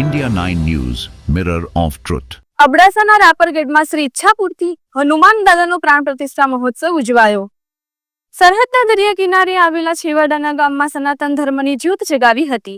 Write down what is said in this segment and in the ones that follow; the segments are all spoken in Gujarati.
India 9 news mirror of truth અબડાસાના રાપરગઢમાં શ્રી ઈચ્છાપુરથી હનુમાન દાદાનો પ્રાણ પ્રતિષ્ઠા મહોત્સવ ઉજવાયો. સરહદના દરિયા કિનારે આવેલા છેવાડાના ગામમાં સનાતન ધર્મની જ્યોત જગાવી હતી.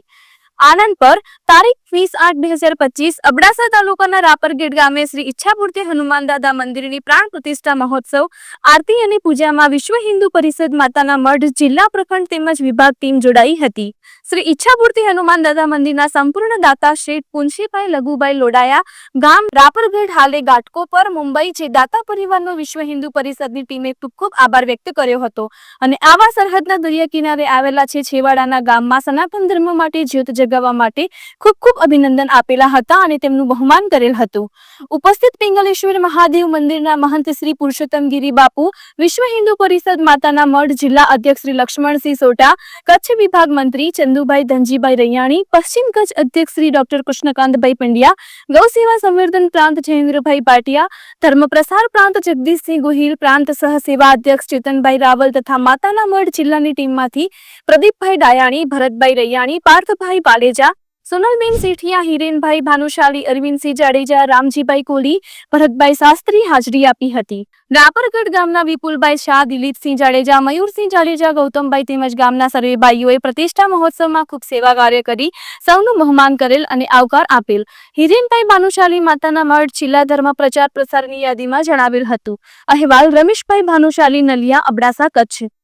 આનંદ પર તારીખ વીસ આઠ બે હજાર પચીસ, અબડાસા તાલુકાના રાપરગેટ ગામે શ્રી ઈચ્છાપૂર્તિ હનુમાન દાદા મંદિરની પ્રાણ પ્રતિષ્ઠા મહોત્સવ, આરતી અને પૂજામાં વિશ્વ હિન્દુ પરિષદ માતાના મઢ જિલ્લા પ્રખંડ તેમજ વિભાગ ટીમ જોડાઈ હતી. શ્રી ઈચ્છાપૂર્તિ હનુમાન દાદા મંદિરના સંપૂર્ણ દાતા શેઠ પુનશીભાઈ લઘુભાઈ લોડાયા, ગામ રાપરગઢ હાલે ગાટકો પર મુંબઈ જે દાતા પરિવારનો વિશ્વ હિન્દુ પરિષદની ટીમે ખૂબ ખૂબ આભાર વ્યક્ત કર્યો હતો. અને આવા સરહદના દરિયા કિનારે આવેલા છેવાડાના ગામમાં સનાતન ધર્મ માટે જ્યોત જગાવવા માટે ખૂબ ખૂબ અભિનંદન આપેલા હતા અને તેમનું બહુમાન કરેલ હતું. ઉપસ્થિત પિંગલેશ્વર મહાદેવ મંદિરના મહંત શ્રી પુરુષોત્તમ ગિરી બાપુ, વિશ્વ હિન્દુ પરિષદ માતાના મઢ જિલ્લા અધ્યક્ષ શ્રી લક્ષ્મણસિંહ સોટા કચ્છ વિભાગ મંત્રી ચંદુભાઈ ધનજીભાઈ રૈયાણી, પશ્ચિમ કચ્છ અધ્યક્ષ શ્રી ડોક્ટર કૃષ્ણકાંતભાઈ પંડ્યા, ગૌ સેવા સંવર્ધન પ્રાંત જયેન્દ્રભાઈ પાટિયા, ધર્મ પ્રસાર પ્રાંત જગદીશસિંહ ગોહિલ, પ્રાંત સહ સેવા અધ્યક્ષ ચેતનભાઈ રાવલ તથા માતાના મઢ જિલ્લાની ટીમમાંથી પ્રદીપભાઈ ડાયાણી, ભરતભાઈ રૈયાણી, પાર્થભાઈ પાલેજા સોનલબેન સેઠિયા, હિરેનભાઈ ભાનુશાલી, અરવિંદસિંહ જાડેજા, રામજીભાઈ કોલી ભરતભાઈ શાસ્ત્રી હાજરી આપી હતી. રાપરગઢ ગામના વિપુલભાઈ શાહ, દિલીપસિંહ જાડેજા, મયુરસિંહ જાડેજા, ગૌતમભાઈ તેમજ ગામના સર્વે ભાઈઓએ પ્રતિષ્ઠા મહોત્સવમાં ખૂબ સેવા કાર્ય કરી, સૌનું બહુમાન કરેલ અને આવકાર આપેલ. હિરેનભાઈ ભાનુશાલી માતાના મઢ જિલ્લા ધર્મ પ્રચાર પ્રસારની યાદીમાં જણાવેલ હતું. અહેવાલ રમેશભાઈ ભાનુશાલી નલિયા, અબડાસા, કચ્છ.